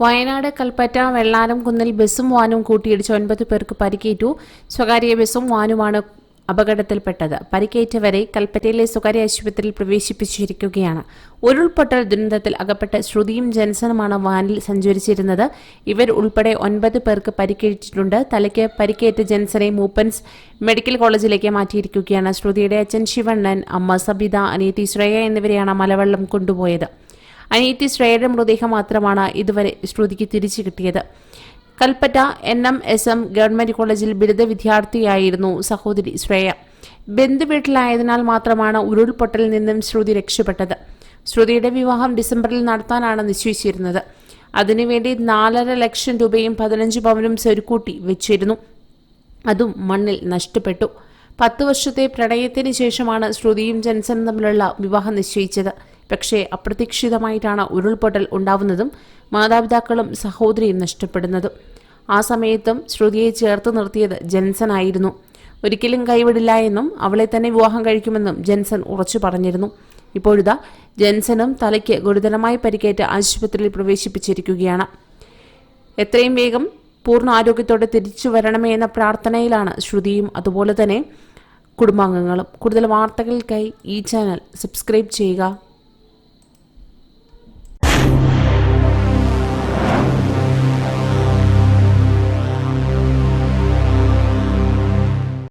വയനാട് കൽപ്പറ്റ വെള്ളാനം കുന്നിൽ ബസ്സും വാനും കൂട്ടിയിടിച്ച് ഒൻപത് പേർക്ക് പരിക്കേറ്റു. സ്വകാര്യ ബസ്സും വാനുമാണ് അപകടത്തിൽപ്പെട്ടത്. പരിക്കേറ്റവരെ കൽപ്പറ്റയിലെ സ്വകാര്യ ആശുപത്രിയിൽ പ്രവേശിപ്പിച്ചിരിക്കുകയാണ്. ഉരുൾപൊട്ടൽ ദുരന്തത്തിൽ അകപ്പെട്ട ശ്രുതിയും ജൻസനുമാണ് വാനിൽ സഞ്ചരിച്ചിരുന്നത്. ഇവർ ഉൾപ്പെടെ ഒൻപത് പേർക്ക് പരിക്കേറ്റിട്ടുണ്ട്. തലയ്ക്ക് പരിക്കേറ്റ ജൻസനെ മൂപ്പൻസ് മെഡിക്കൽ കോളേജിലേക്ക് മാറ്റിയിരിക്കുകയാണ്. ശ്രുതിയുടെ അച്ഛൻ ശിവണ്ണൻ അമ്മ സബിത അനിയത്തി ശ്രേയ എന്നിവരെയാണ് മലവെള്ളം കൊണ്ടുപോയത്. അനിയത്തി ശ്രേയയുടെ മൃതദേഹം മാത്രമാണ് ഇതുവരെ ശ്രുതിക്ക് തിരിച്ചു കിട്ടിയത്. Kalpetta N M S M government കോളേജിൽ ബിരുദ വിദ്യാർത്ഥിയായിരുന്നു സഹോദരി ശ്രേയ. ബന്ധുവീട്ടിലായതിനാൽ മാത്രമാണ് ഉരുൾപൊട്ടലിൽ നിന്നും ശ്രുതി രക്ഷപ്പെട്ടത്. ശ്രുതിയുടെ വിവാഹം ഡിസംബറിൽ നടത്താനാണ് നിശ്ചയിച്ചിരുന്നത്. അതിനുവേണ്ടി നാലര ലക്ഷം രൂപയും പതിനഞ്ച് പവനും സ്വരുക്കൂട്ടി വെച്ചിരുന്നു. അതും മണ്ണിൽ നഷ്ടപ്പെട്ടു. പത്ത് വർഷത്തെ പ്രണയത്തിന് ശേഷമാണ് ശ്രുതിയും ജൻസനും തമ്മിലുള്ള വിവാഹം നിശ്ചയിച്ചത്. പക്ഷേ അപ്രതീക്ഷിതമായിട്ടാണ് ഉരുൾപൊട്ടൽ ഉണ്ടാവുന്നതും മാതാപിതാക്കളും സഹോദരിയും നഷ്ടപ്പെടുന്നതും. ആ സമയത്തും ശ്രുതിയെ ചേർത്ത് നിർത്തിയത് ജെൻസൺ ആയിരുന്നു. ഒരിക്കലും കൈവിടില്ല എന്നും അവളെ തന്നെ വിവാഹം കഴിക്കുമെന്നും ജെൻസൺ ഉറച്ചു പറഞ്ഞിരുന്നു. ഇപ്പോഴിതാ ജെൻസനും തലയ്ക്ക് ഗുരുതരമായി പരിക്കേറ്റ് ആശുപത്രിയിൽ പ്രവേശിപ്പിച്ചിരിക്കുകയാണ്. എത്രയും വേഗം പൂർണ ആരോഗ്യത്തോടെ തിരിച്ചു വരണമേ എന്ന പ്രാർത്ഥനയിലാണ് ശ്രുതിയും അതുപോലെ തന്നെ കുടുംബാംഗങ്ങളും. കൂടുതൽ വാർത്തകൾക്കായി ഈ ചാനൽ സബ്സ്ക്രൈബ് ചെയ്യുക.